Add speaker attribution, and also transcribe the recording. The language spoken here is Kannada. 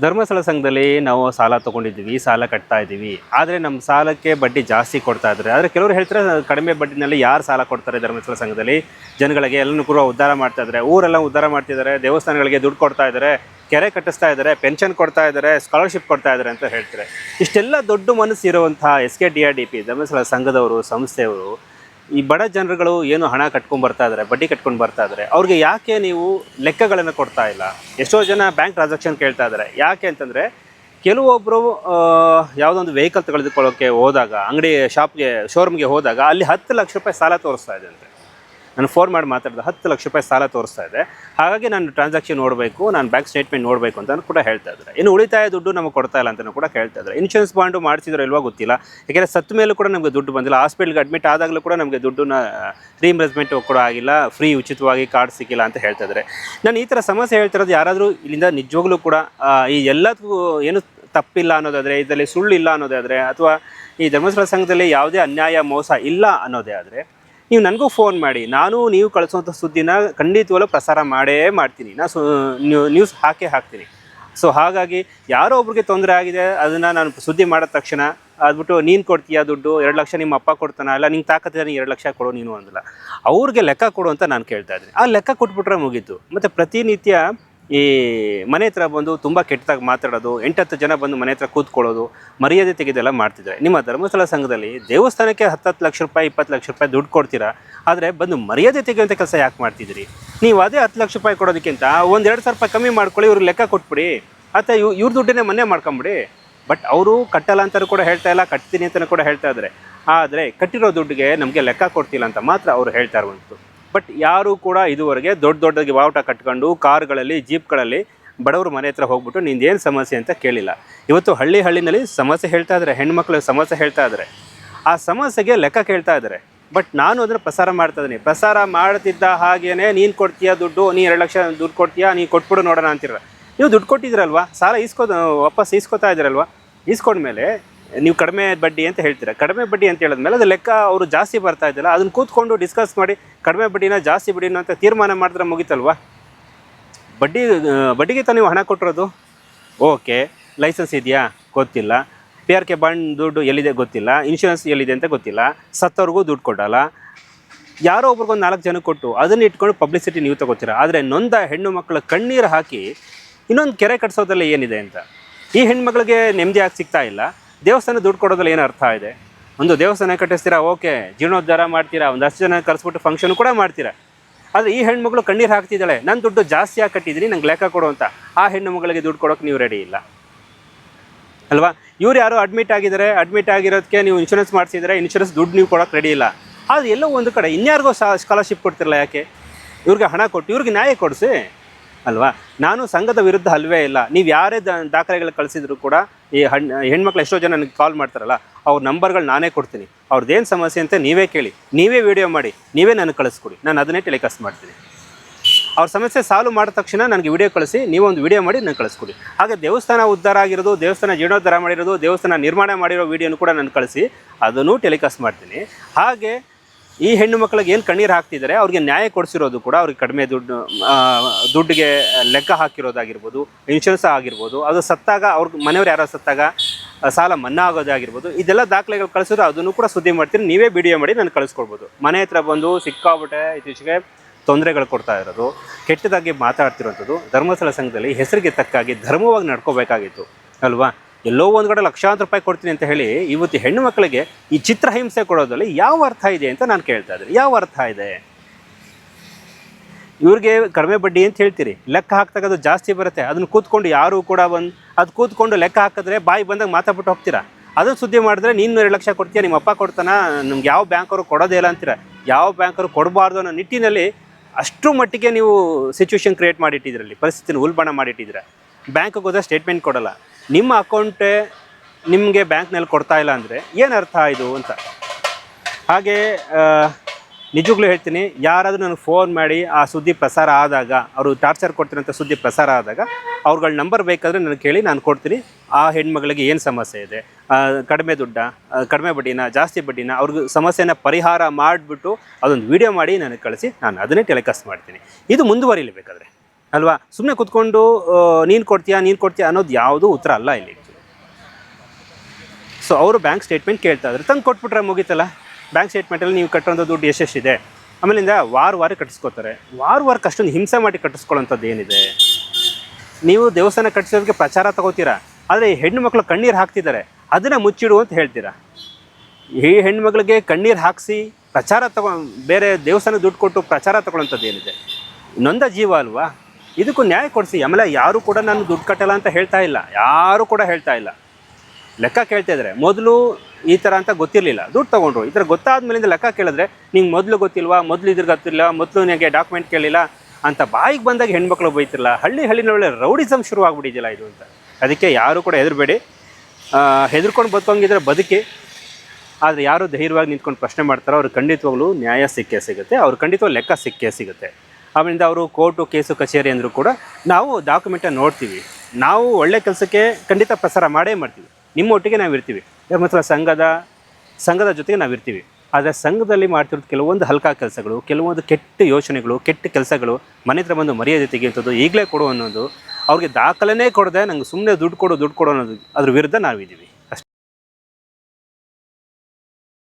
Speaker 1: ಧರ್ಮಸ್ಥಳ ಸಂಘದಲ್ಲಿ ನಾವು ಸಾಲ ತೊಗೊಂಡಿದ್ದೀವಿ, ಸಾಲ ಕಟ್ತಾ ಇದ್ದೀವಿ. ಆದರೆ ನಮ್ಮ ಸಾಲಕ್ಕೆ ಬಡ್ಡಿ ಜಾಸ್ತಿ ಕೊಡ್ತಾ ಇದ್ದಾರೆ. ಆದರೆ ಕೆಲವರು ಹೇಳ್ತಾರೆ, ಕಡಿಮೆ ಬಡ್ಡಿನಲ್ಲಿ ಯಾರು ಸಾಲ ಕೊಡ್ತಾರೆ ಧರ್ಮಸ್ಥಳ ಸಂಘದಲ್ಲಿ? ಜನಗಳಿಗೆ ಎಲ್ಲನೂ ಕೂಡ ಉದ್ಧಾರ ಮಾಡ್ತಾ ಇದ್ದಾರೆ. ಊರೆಲ್ಲ ಉದ್ಧಾರ ಮಾಡ್ತಿದ್ದಾರೆ ದೇವಸ್ಥಾನಗಳಿಗೆ ದುಡ್ಡು ಕೊಡ್ತಾ ಇದ್ದಾರೆ, ಕೆರೆ ಕಟ್ಟಿಸ್ತಾ ಇದ್ದಾರೆ, ಪೆನ್ಷನ್ ಕೊಡ್ತಾ ಇದ್ದಾರೆ ಸ್ಕಾಲರ್ಶಿಪ್ ಕೊಡ್ತಾ ಇದ್ದಾರೆ ಅಂತ ಹೇಳ್ತಾರೆ. ಇಷ್ಟೆಲ್ಲ ದೊಡ್ಡ ಮನಸ್ಸು ಇರುವಂಥ S K D R D P Dharmasthala ಸಂಘದವರು, ಸಂಸ್ಥೆಯವರು ಈ ಬಡ ಜನರುಗಳು ಏನು ಹಣ ಕಟ್ಕೊಂಡು ಬರ್ತಾ ಇದ್ದಾರೆ ಬಡ್ಡಿ ಕಟ್ಕೊಂಡು ಬರ್ತಾ ಇದ್ದಾರೆ ಅವ್ರಿಗೆ ಯಾಕೆ ನೀವು ಲೆಕ್ಕಗಳನ್ನು ಕೊಡ್ತಾ ಇಲ್ಲ? ಎಷ್ಟೋ ಜನ ಬ್ಯಾಂಕ್ ಟ್ರಾನ್ಸಾಕ್ಷನ್ ಕೇಳ್ತಾ ಇದ್ದಾರೆ ಯಾಕೆ ಅಂತಂದರೆ ಕೆಲವೊಬ್ಬರು ಯಾವುದೊಂದು ವೆಹಿಕಲ್ ತೆಗೆದುಕೊಳ್ಳೋಕ್ಕೆ ಹೋದಾಗ, ಅಂಗಡಿ ಶಾಪ್ಗೆ ಶೋರೂಮ್ಗೆ ಹೋದಾಗ ಅಲ್ಲಿ ಹತ್ತು ಲಕ್ಷ ರೂಪಾಯಿ ಸಾಲ ತೋರಿಸ್ತಾ ಇದೆ ಅಂತೆ. ನಾನು ಫೋನ್ ಮಾಡಿ ಮಾತಾಡಿದೆ ಹತ್ತು ಲಕ್ಷ ರೂಪಾಯಿ ಸಾಲ ತೋರಿಸ್ತಾ ಇದೆ. ಹಾಗಾಗಿ ನಾನು ಟ್ರಾನ್ಸಾಕ್ಷನ್ ನೋಡಬೇಕು, ನಾನು ಬ್ಯಾಂಕ್ ಸ್ಟೇಟ್ಮೆಂಟ್ ನೋಡಬೇಕು ಅಂತ ಕೂಡ ಹೇಳ್ತಾ ಇದ್ದಾರೆ. ಇನ್ನು ಉಳಿತಾಯ ದುಡ್ಡು ನಮಗೆ ಕೊಡ್ತಾ ಇಲ್ಲ ಅಂತ ಕೂಡ ಹೇಳ್ತಾ ಇದ್ದಾರೆ. ಇನ್ಶೂರೆನ್ಸ್ ಬಾಂಡು ಮಾಡಿಸಿದ್ರು ಇಲ್ವಾ ಗೊತ್ತಿಲ್ಲ. ಯಾಕೆಂದರೆ ಸತ್ತ ಮೇಲೂ ಕೂಡ ನಮಗೆ ದುಡ್ಡು ಬಂದಿಲ್ಲ. ಹಾಸ್ಪಿಟ್ಲ್ಗೆ ಅಡ್ಮಿಟ್ ಆದಾಗಲೂ ಕೂಡ ನಮಗೆ ದುಡ್ಡನ್ನ ರೀಇಂಬರ್ಸ್ಮೆಂಟ್ ಕೂಡ ಆಗಿಲ್ಲ. ಫ್ರೀ ಉಚಿತವಾಗಿ ಕಾರ್ಡ್ ಸಿಕ್ಕಿಲ್ಲ ಅಂತ ಹೇಳ್ತಾ ಇದ್ದಾರೆ. ನಾನು ಈ ಥರ ಸಮಸ್ಯೆ ಹೇಳ್ತಿರೋದು ಯಾರಾದರೂ ಇಲ್ಲಿಂದ ನಿಜವಾಗ್ಲೂ ಕೂಡ ಈ ಎಲ್ಲದಕ್ಕೂ ಏನು ತಪ್ಪಿಲ್ಲ ಅನ್ನೋದಾದರೆ, ಇದರಲ್ಲಿ ಸುಳ್ಳು ಇಲ್ಲ ಅನ್ನೋದಾದರೆ, ಅಥವಾ ಈ ಧರ್ಮಸ್ಥಳ ಸಂಘದಲ್ಲಿ ಯಾವುದೇ ಅನ್ಯಾಯ, ಮೋಸ ಇಲ್ಲ ಅನ್ನೋದೇ ಆದರೆ ನೀವು ನನಗೂ ಫೋನ್ ಮಾಡಿ. ನಾನು ನೀವು ಕಳಿಸುವಂಥ ಸುದ್ದಿನ ಖಂಡಿತವಾಗ್ಲೂ ಪ್ರಸಾರ ಮಾಡೇ ಮಾಡ್ತೀನಿ. ನಾನು ನ್ಯೂ ನ್ಯೂಸ್ ಹಾಕೇ ಹಾಕ್ತೀನಿ. ಸೊ ಹಾಗಾಗಿ ಯಾರೋ ಒಬ್ರಿಗೆ ತೊಂದರೆ ಆಗಿದೆ, ಅದನ್ನು ನಾನು ಸುದ್ದಿ ಮಾಡಿದ ತಕ್ಷಣ ಅದ್ಬಿಟ್ಟು ನೀನು ಕೊಡ್ತೀಯಾ ದುಡ್ಡು? ಎರಡು ಲಕ್ಷ ನಿಮ್ಮ ಅಪ್ಪ ಕೊಡ್ತಾನ? ಅಲ್ಲ ನಿಂಗೆ ತಾಕತ್ತಿದೆ, ನೀನು ಎರಡು ಲಕ್ಷ ಕೊಡು ನೀನು ಅಂದಿಲ್ಲ ಅವ್ರಿಗೆ ಲೆಕ್ಕ ಕೊಡು ಅಂತ ನಾನು ಕೇಳ್ತಾ ಇದ್ದೀನಿ. ಆ ಲೆಕ್ಕ ಕೊಟ್ಬಿಟ್ರೆ ಮುಗೀತು. ಮತ್ತು ಪ್ರತಿನಿತ್ಯ ಈ ಮನೆ ಹತ್ರ ಬಂದು ತುಂಬ ಕೆಟ್ಟದಾಗಿ ಮಾತಾಡೋದು, ಎಂಟತ್ತು ಜನ ಬಂದು ಮನೆ ಹತ್ರ ಕೂತ್ಕೊಳ್ಳೋದು, ಮರ್ಯಾದೆ ತೆಗೆದೆಲ್ಲ ಮಾಡ್ತಿದ್ದಾರೆ. ನಿಮ್ಮ ಧರ್ಮಸ್ಥಳ ಸಂಘದಲ್ಲಿ ದೇವಸ್ಥಾನಕ್ಕೆ ಹತ್ತತ್ತು ಲಕ್ಷ ರೂಪಾಯಿ, ಇಪ್ಪತ್ತು ಲಕ್ಷ ರೂಪಾಯಿ ದುಡ್ಡು ಕೊಡ್ತೀರಾ? ಆದರೆ ಬಂದು ಮರ್ಯಾದೆ ತೆಗೆಯುವಂಥ ಕೆಲಸ ಯಾಕೆ ಮಾಡ್ತಿದ್ದೀರಿ? ನೀವು ಅದೇ ಹತ್ತು ಲಕ್ಷ ರೂಪಾಯಿ ಕೊಡೋದಕ್ಕಿಂತ ಒಂದು ಎರಡು ಸಾವಿರ ರೂಪಾಯಿ ಕಮ್ಮಿ ಮಾಡ್ಕೊಳ್ಳಿ, ಇವ್ರಿಗೆ ಲೆಕ್ಕ ಕೊಟ್ಬಿಡಿ. ಅಥವಾ ಇವ್ ಇವ್ರ ದುಡ್ಡನ್ನೇ ಮನೆ ಮಾಡ್ಕೊಂಬಿಡಿ. ಬಟ್ ಅವರು ಕಟ್ಟಲ್ಲ ಅಂತ ಕೂಡ ಹೇಳ್ತಾ ಇಲ್ಲ, ಕಟ್ತೀನಿ ಅಂತಲೂ ಕೂಡ ಹೇಳ್ತಾ ಇದ್ದಾರೆ. ಆದರೆ ಕಟ್ಟಿರೋ ದುಡ್ಡಿಗೆ ನಮಗೆ ಲೆಕ್ಕ ಕೊಡ್ತಿಲ್ಲ ಅಂತ ಮಾತ್ರ ಅವರು ಹೇಳ್ತಾ ಇರುವಂಥದ್ದು. ಬಟ್ ಯಾರು ಕೂಡ ಇದುವರೆಗೆ ದೊಡ್ಡ ದೊಡ್ಡದಾಗಿ ಬಾವುಟ ಕಟ್ಕೊಂಡು ಕಾರ್ಗಳಲ್ಲಿ, ಜೀಪ್ಗಳಲ್ಲಿ ಬಡವರು ಮನೆ ಹತ್ರ ಹೋಗ್ಬಿಟ್ಟು ನಿಂದೇನು ಸಮಸ್ಯೆ ಅಂತ ಕೇಳಿಲ್ಲ. ಇವತ್ತು ಹಳ್ಳಿ ಹಳ್ಳಿನಲ್ಲಿ ಸಮಸ್ಯೆ ಹೇಳ್ತಾ ಇದ್ದಾರೆ ಹೆಣ್ಮಕ್ಳು ಸಮಸ್ಯೆ ಹೇಳ್ತಾ ಇದ್ದಾರೆ ಆ ಸಮಸ್ಯೆಗೆ ಲೆಕ್ಕ ಕೇಳ್ತಾ ಇದ್ದಾರೆ ಬಟ್ ನಾನು ಅದನ್ನು ಪ್ರಸಾರ ಮಾಡ್ತಾ ಇದ್ದೀನಿ. ಪ್ರಸಾರ ಮಾಡ್ತಿದ್ದ ಹಾಗೇನೆ, ನೀನು ಕೊಡ್ತೀಯಾ ದುಡ್ಡು ನೀನು ಎರಡು ಲಕ್ಷ ದುಡ್ಡು ಕೊಡ್ತೀಯಾ ನೀನು ಕೊಟ್ಬಿಡು ನೋಡೋಣ ಅಂತಿರ ನೀವು ದುಡ್ಡು ಕೊಟ್ಟಿದ್ದೀರಲ್ವಾ ಸಾಲ ಇಸ್ಕೋ ವಾಪಸ್ ಇಸ್ಕೋತಾ ಇದ್ದೀರಲ್ವಾ ಇಸ್ಕೊಂಡ್ಮೇಲೆ ನೀವು ಕಡಿಮೆ ಬಡ್ಡಿ ಅಂತ ಹೇಳ್ತೀರಾ? ಕಡಿಮೆ ಬಡ್ಡಿ ಅಂತ ಹೇಳಿದ್ಮೇಲೆ ಅದು ಲೆಕ್ಕ ಅವರು ಜಾಸ್ತಿ ಬರ್ತಾ ಇದ್ದಿಲ್ಲ. ಅದನ್ನು ಕೂತ್ಕೊಂಡು ಡಿಸ್ಕಸ್ ಮಾಡಿ, ಕಡಿಮೆ ಬಡ್ಡಿನ ಜಾಸ್ತಿ ಬಡ್ಡಿನ ಅಂತ ತೀರ್ಮಾನ ಮಾಡಿದ್ರೆ ಮುಗಿತಲ್ವಾ? ಬಡ್ಡಿ ಬಡ್ಡಿಗೆ ತಾನು ನೀವು ಹಣ ಕೊಟ್ಟಿರೋದು? ಓಕೆ ಲೈಸೆನ್ಸ್ ಇದೆಯಾ? ಗೊತ್ತಿಲ್ಲ. ಪಿ ಆರ್ ಕೆ ಬಾಂಡ್ ದುಡ್ಡು ಎಲ್ಲಿದೆ ಗೊತ್ತಿಲ್ಲ. ಇನ್ಶೂರೆನ್ಸ್ ಎಲ್ಲಿದೆ ಅಂತ ಗೊತ್ತಿಲ್ಲ. ಸತ್ತವ್ರಿಗೂ ದುಡ್ಡು ಕೊಡಲ್ಲ. ಯಾರೋ ಒಬ್ರಿಗೊಂದು ನಾಲ್ಕು ಜನಕ್ಕೆ ಕೊಟ್ಟು ಅದನ್ನು ಇಟ್ಕೊಂಡು ಪಬ್ಲಿಸಿಟಿ ನೀವು ತಗೋತೀರಾ? ಆದರೆ ನೊಂದ ಹೆಣ್ಣು ಮಕ್ಕಳ ಕಣ್ಣೀರು ಹಾಕಿ ಇನ್ನೊಂದು ಕೆರೆ ಕಟ್ಸೋದ್ರಲ್ಲಿ ಏನಿದೆ ಅಂತ? ಈ ಹೆಣ್ಮಕ್ಳಿಗೆ ನೆಮ್ಮದಿಯಾಗಿ ಸಿಗ್ತಾ ಇಲ್ಲ. ದೇವಸ್ಥಾನ ದುಡ್ಡು ಕೊಡೋದ್ರಲ್ಲಿ ಏನು ಅರ್ಥ ಇದೆ? ಒಂದು ದೇವಸ್ಥಾನ ಕಟ್ಟಿಸ್ತೀರಾ, ಓಕೆ, ಜೀರ್ಣೋದ್ಧಾರ ಮಾಡ್ತೀರಾ, ಒಂದು ಹತ್ತು ಜನ ಕರೆಸ್ಬಿಟ್ಟು ಫಂಕ್ಷನ್ ಕೂಡ ಮಾಡ್ತೀರಾ? ಆದರೆ ಈ ಹೆಣ್ಮಗಳು ಕಣ್ಣೀರು ಹಾಕ್ತಿದ್ದಾಳೆ ನನ್ನ ದುಡ್ಡು ಜಾಸ್ತಿಯಾಗಿ ಕಟ್ಟಿದ್ದೀನಿ ನಂಗೆ ಲೆಕ್ಕ ಕೊಡು ಅಂತ. ಆ ಹೆಣ್ಣು ಮಗಳಿಗೆ ದುಡ್ಡು ಕೊಡೋಕೆ ನೀವು ರೆಡಿ ಇಲ್ಲ. ಅಲ್ವಾ? ಇವ್ರು ಯಾರು ಅಡ್ಮಿಟ್ ಆಗಿದ್ದಾರೆ ಅಡ್ಮಿಟ್ ಆಗಿರೋದಕ್ಕೆ ನೀವು ಇನ್ಶೂರೆನ್ಸ್ ಮಾಡಿಸಿದರೆ ಇನ್ಶೂರೆನ್ಸ್ ದುಡ್ಡು ನೀವು ಕೊಡೋಕೆ ರೆಡಿ ಇಲ್ಲ. ಆದರೆ ಎಲ್ಲೋ ಒಂದು ಕಡೆ, ಇನ್ಯಾರಿಗೋ ಸ್ಕಾಲರ್ಶಿಪ್ ಕೊಡ್ತಿರಲ್ಲ ಯಾಕೆ? ಇವ್ರಿಗೆ ಹಣ ಕೊಟ್ಟು, ಇವ್ರಿಗೆ ನ್ಯಾಯ ಕೊಡಿಸಿ. ಅಲ್ವಾ? ನಾನು ಸಂಘದ ವಿರುದ್ಧ ಅಲ್ವೇ ಇಲ್ಲ. ನೀವು ಯಾರೇ ದಾಖಲೆಗಳು ಕಳಿಸಿದ್ರು ಕೂಡ ಈ ಹಣ್, ಹೆಣ್ಮಕ್ಳು ಎಷ್ಟೋ ಜನ ನನಗೆ ಕಾಲ್ ಮಾಡ್ತಾರಲ್ಲ, ಅವ್ರ ನಂಬರ್ಗಳು ನಾನೇ ಕೊಡ್ತೀನಿ. ಅವ್ರದ್ದೇನು ಸಮಸ್ಯೆ ಅಂತ ನೀವೇ ಕೇಳಿ. ನೀವೇ ವಿಡಿಯೋ ಮಾಡಿ. ನೀವೇ ನನಗೆ ಕಳಿಸ್ಕೊಡಿ. ನಾನು ಅದನ್ನೇ ಟೆಲಿಕಾಸ್ಟ್ ಮಾಡ್ತೀನಿ. ಅವ್ರ ಸಮಸ್ಯೆ ಸಾಲ್ವ್ ಮಾಡಿದ ತಕ್ಷಣ ನನಗೆ ವಿಡಿಯೋ ಕಳಿಸಿ, ನೀವೊಂದು ವಿಡಿಯೋ ಮಾಡಿ ನನಗೆ ಕಳಿಸ್ಕೊಡಿ. ಹಾಗೆ ದೇವಸ್ಥಾನ ಉದ್ಧಾರ ಆಗಿರೋದು, ದೇವಸ್ಥಾನ ಜೀರ್ಣೋದ್ಧಾರ ಮಾಡಿರೋದು, ದೇವಸ್ಥಾನ ನಿರ್ಮಾಣ ಮಾಡಿರೋ ವಿಡಿಯೋನು ಕೂಡ ನಾನು ಕಳಿಸಿ, ಅದನ್ನು ಟೆಲಿಕಾಸ್ಟ್ ಮಾಡ್ತೀನಿ. ಹಾಗೆ ಈ ಹೆಣ್ಣು ಮಕ್ಕಳಿಗೆ ಏನು ಕಣ್ಣೀರು ಹಾಕ್ತಿದ್ದಾರೆ? ಅವ್ರಿಗೆ ನ್ಯಾಯ ಕೊಡಿಸಿರೋದು ಕೂಡ ಅವ್ರಿಗೆ ಕಡಿಮೆ ದುಡ್ಡು ದುಡ್ಡಿಗೆ ಲೆಕ್ಕ ಹಾಕಿರೋದಾಗಿರ್ಬೋದು ಇನ್ಶೂರೆನ್ಸ್ ಆಗಿರ್ಬೋದು, ಅದು ಸತ್ತಾಗ ಅವ್ರ ಮನೆಯವ್ರು ಯಾರೋ ಸತ್ತಾಗ ಸಾಲ ಮನ್ನಾ ಆಗೋದಾಗಿರ್ಬೋದು ಇದೆಲ್ಲ ದಾಖಲೆಗಳು ಕಳಿಸಿದ್ರೆ ಅದನ್ನು ಕೂಡ ಸುದ್ದಿ ಮಾಡ್ತೀನಿ. ನೀವೇ ವಿಡಿಯೋ ಮಾಡಿ ನಾನು ಕಳಿಸ್ಕೊಡ್ಬೋದು ಮನೆ ಹತ್ರ ಬಂದು ಸಿಕ್ಕಾಬಿಟ್ಟೆ ಇತ್ತೀಚೆಗೆ ತೊಂದರೆಗಳು ಕೊಡ್ತಾ ಇರೋದು, ಕೆಟ್ಟದಾಗಿ ಮಾತಾಡ್ತಿರೋಂಥದ್ದು, ಧರ್ಮಸ್ಥಳ ಸಂಘದಲ್ಲಿ ಹೆಸರಿಗೆ ತಕ್ಕಾಗಿ ಧರ್ಮವಾಗಿ ನಡ್ಕೋಬೇಕಾಗಿತ್ತು, ಅಲ್ವಾ? ಎಲ್ಲೋ ಒಂದು ಕಡೆ ಲಕ್ಷಾಂತರ ರೂಪಾಯಿ ಕೊಡ್ತೀನಿ ಅಂತ ಹೇಳಿ ಇವತ್ತು ಹೆಣ್ಣು ಮಕ್ಕಳಿಗೆ ಈ ಚಿತ್ರಹಿಂಸೆ ಕೊಡೋದ್ರಲ್ಲಿ ಯಾವ ಅರ್ಥ ಇದೆ ಅಂತ ನಾನು ಕೇಳ್ತಾ ಇದ್ದೀನಿ. ಯಾವ ಅರ್ಥ ಇದೆ? ಇವ್ರಿಗೆ ಕಡಿಮೆ ಬಡ್ಡಿ ಅಂತ ಹೇಳ್ತೀರಿ. ಲೆಕ್ಕ ಹಾಕ್ದಾಗ ಅದು ಜಾಸ್ತಿ ಬರುತ್ತೆ. ಅದನ್ನು ಕೂತ್ಕೊಂಡು ಯಾರು ಕೂಡ ಒಂದು ಅದು ಕೂತ್ಕೊಂಡು ಲೆಕ್ಕ ಹಾಕಿದ್ರೆ ಬಾಯಿ ಬಂದಾಗ ಮಾತಾಡ್ಬಿಟ್ಟು ಹೋಗ್ತೀರಾ? ಅದನ್ನು ಸುದ್ದಿ ಮಾಡಿದ್ರೆ ನೀನು ಎರಡು ಲಕ್ಷ ಕೊಡ್ತೀಯ, ನಿಮ್ಮ ಅಪ್ಪ ಕೊಡ್ತಾನ, ನಮ್ಗೆ ಯಾವ ಬ್ಯಾಂಕವರು ಕೊಡೋದೇ ಇಲ್ಲ ಅಂತೀರ? ಯಾವ ಬ್ಯಾಂಕರು ಕೊಡಬಾರ್ದು ಅನ್ನೋ ನಿಟ್ಟಿನಲ್ಲಿ ಅಷ್ಟು ಮಟ್ಟಿಗೆ ನೀವು ಸಿಚುವೇಶನ್ ಕ್ರಿಯೇಟ್ ಮಾಡಿಟ್ಟಿದ್ರಲ್ಲಿ ಪರಿಸ್ಥಿತಿನ ಉಲ್ಬಣ ಮಾಡಿಟ್ಟಿದ್ರೆ ಬ್ಯಾಂಕ್ಗೆ ಹೋದ್ರೆ ಸ್ಟೇಟ್ಮೆಂಟ್ ಕೊಡಲ್ಲ. ನಿಮ್ಮ ಅಕೌಂಟೇ ನಿಮಗೆ ಬ್ಯಾಂಕ್ನಲ್ಲಿ ಕೊಡ್ತಾ ಇಲ್ಲ ಅಂದರೆ ಏನು ಅರ್ಥ ಇದು ಅಂತ? ಹಾಗೆ ನಿಜವಾಗ್ಲೂ ಹೇಳ್ತೀನಿ, ಯಾರಾದರೂ ನನಗೆ ಫೋನ್ ಮಾಡಿ ಆ ಸುದ್ದಿ ಪ್ರಸಾರ ಆದಾಗ, ಅವರು ಟಾರ್ಚರ್ ಕೊಡ್ತಿರೋಂಥ ಸುದ್ದಿ ಪ್ರಸಾರ ಆದಾಗ, ಅವ್ರುಗಳ ನಂಬರ್ ಬೇಕಾದರೆ ನನಗೆ ಕೇಳಿ ನಾನು ಕೊಡ್ತೀನಿ. ಆ ಹೆಣ್ಮಗಳಿಗೆ ಏನು ಸಮಸ್ಯೆ ಇದೆ? ಕಡಿಮೆ ದುಡ್ಡ ಕಡಿಮೆ ಬಡ್ಡಿನ, ಜಾಸ್ತಿ ಬಡ್ಡಿನ, ಅವ್ರಿಗೆ ಸಮಸ್ಯೆನ ಪರಿಹಾರ ಮಾಡಿಬಿಟ್ಟು ಅದೊಂದು ವಿಡಿಯೋ ಮಾಡಿ ನನಗೆ ಕಳಿಸಿ, ನಾನು ಅದನ್ನೇ ಟೆಲಿಕಾಸ್ಟ್ ಮಾಡ್ತೀನಿ. ಇದು ಮುಂದುವರಿಲಿ ಬೇಕಾದರೆ. ಅಲ್ವಾ? ಸುಮ್ಮನೆ ಕುತ್ಕೊಂಡು ನೀನು ಕೊಡ್ತೀಯಾ ನೀನು ಕೊಡ್ತೀಯಾ ಅನ್ನೋದು ಯಾವುದೂ ಉತ್ತರ ಅಲ್ಲ ಇಲ್ಲಿ. ಸೊ ಅವರು ಬ್ಯಾಂಕ್ ಸ್ಟೇಟ್ಮೆಂಟ್ ಕೇಳ್ತಾ ಇದ್ರು. ತಂದು ಕೊಟ್ಬಿಟ್ರೆ ಮುಗೀತಲ್ಲ? ಬ್ಯಾಂಕ್ ಸ್ಟೇಟ್ಮೆಂಟಲ್ಲಿ ನೀವು ಕಟ್ಟೋಂಥ ದುಡ್ಡು ಎಷ್ಟೆಷ್ಟಿದೆ? ಆಮೇಲಿಂದ ವಾರ ವಾರ ಕಟ್ಟಿಸ್ಕೋತಾರೆ. ವಾರ ವಾರಕ್ಕೆ ಅಷ್ಟೊಂದು ಹಿಂಸೆ ಮಾಡಿ ಕಟ್ಟಿಸ್ಕೊಳ್ಳೋಂಥದ್ದು ಏನಿದೆ? ನೀವು ದೇವಸ್ಥಾನ ಕಟ್ಟಿಸೋದಕ್ಕೆ ಪ್ರಚಾರ ತಗೋತೀರಾ? ಆದರೆ ಈ ಹೆಣ್ಣು ಮಕ್ಕಳು ಕಣ್ಣೀರು ಹಾಕ್ತಿದ್ದಾರೆ. ಅದನ್ನು ಮುಚ್ಚಿಡು ಅಂತ ಹೇಳ್ತೀರಾ? ಈ ಹೆಣ್ಮಕ್ಳಿಗೆ ಕಣ್ಣೀರು ಹಾಕಿಸಿ ಪ್ರಚಾರ ತಗೊ, ಬೇರೆ ದೇವಸ್ಥಾನ ದುಡ್ಡು ಕೊಟ್ಟು ಪ್ರಚಾರ ತಗೊಳ್ಳೋಂಥದ್ದು ಏನಿದೆ? ನೊಂದ ಜೀವ ಅಲ್ವಾ? ಇದಕ್ಕೂ ನ್ಯಾಯ ಕೊಡಿಸಿ. ಆಮೇಲೆ ಯಾರು ಕೂಡ ನಾನು ದುಡ್ಡು ಕಟ್ಟಲ್ಲ ಅಂತ ಹೇಳ್ತಾ ಇಲ್ಲ. ಯಾರು ಕೂಡ ಹೇಳ್ತಾ ಇಲ್ಲ. ಲೆಕ್ಕ ಕೇಳ್ತಿದ್ರೆ ಮೊದಲು ಈ ಥರ ಅಂತ ಗೊತ್ತಿರಲಿಲ್ಲ. ದುಡ್ಡು ತೊಗೊಂಡ್ರು. ಈ ಥರ ಗೊತ್ತಾದ ಮೇಲಿಂದ ಲೆಕ್ಕ ಕೇಳಿದ್ರೆ, ನಿಂಗೆ ಮೊದಲು ಗೊತ್ತಿಲ್ವಾ? ಮೊದಲು ಇದ್ರ ಗೊತ್ತಿಲ್ಲ ಮೊದಲು ನಿಮಗೆ ಡಾಕ್ಯುಮೆಂಟ್ ಕೇಳಿಲ್ಲ? ಅಂತ ಬಾಯಿಗೆ ಬಂದಾಗ ಹೆಣ್ಮಕ್ಳು ಬೈತಿರಲ್ಲ ಹಳ್ಳಿ ಹಳ್ಳಿನೊಳ್ಳೆ ರೌಡಿಸಮ್ ಶುರು ಆಗ್ಬಿಟ್ಟಿದ್ದಿಲ್ಲ ಇದು ಅಂತ. ಅದಕ್ಕೆ ಯಾರು ಕೂಡ ಹೆದರಬೇಡಿ. ಹೆದರ್ಕೊಂಡು ಬದುಕಂಗಿದ್ರೆ ಬದುಕಿ. ಆದರೆ ಯಾರು ಧೈರ್ಯವಾಗಿ ನಿಂತ್ಕೊಂಡು ಪ್ರಶ್ನೆ ಮಾಡ್ತಾರೋ, ಅವ್ರು ಖಂಡಿತವಾಗ್ಲೂ ನ್ಯಾಯ ಸಿಕ್ಕೇ ಸಿಗುತ್ತೆ. ಅವ್ರು ಖಂಡಿತವಾಗ್ಲೂ ಲೆಕ್ಕ ಸಿಕ್ಕೇ ಸಿಗುತ್ತೆ. ಆಮೇಲಿಂದ ಅವರು ಕೋರ್ಟು ಕೇಸು ಕಚೇರಿ ಅಂದರೂ ಕೂಡ ನಾವು ಡಾಕ್ಯುಮೆಂಟನ್ನು ನೋಡ್ತೀವಿ. ನಾವು ಒಳ್ಳೆ ಕೆಲಸಕ್ಕೆ ಖಂಡಿತ ಪ್ರಸಾರ ಮಾಡೇ ಮಾಡ್ತೀವಿ. ನಿಮ್ಮ ಒಟ್ಟಿಗೆ ನಾವು ಇರ್ತೀವಿ. ಧರ್ಮಸ್ಥಳ ಸಂಘದ ಸಂಘದ ಜೊತೆಗೆ ನಾವು ಇರ್ತೀವಿ. ಆದರೆ ಸಂಘದಲ್ಲಿ ಮಾಡ್ತಿರೋದು ಕೆಲವೊಂದು ಹಲ್ಕಾ ಕೆಲಸಗಳು, ಕೆಲವೊಂದು ಕೆಟ್ಟ ಯೋಚನೆಗಳು, ಕೆಟ್ಟ ಕೆಲಸಗಳು, ಮನೆ ಹತ್ರ ಬಂದು ಮರ್ಯಾದೆ ತೆಗೆಯುವಂಥದ್ದು, ಈಗಲೇ ಕೊಡು ಅನ್ನೋದು, ಅವ್ರಿಗೆ ದಾಖಲೆನೇ ಕೊಡದೆ ನಂಗೆ ಸುಮ್ಮನೆ ದುಡ್ಡು ಕೊಡು ದುಡ್ಡು ಕೊಡು ಅನ್ನೋದು ಅದ್ರ ವಿರುದ್ಧ ನಾವಿದ್ದೀವಿ.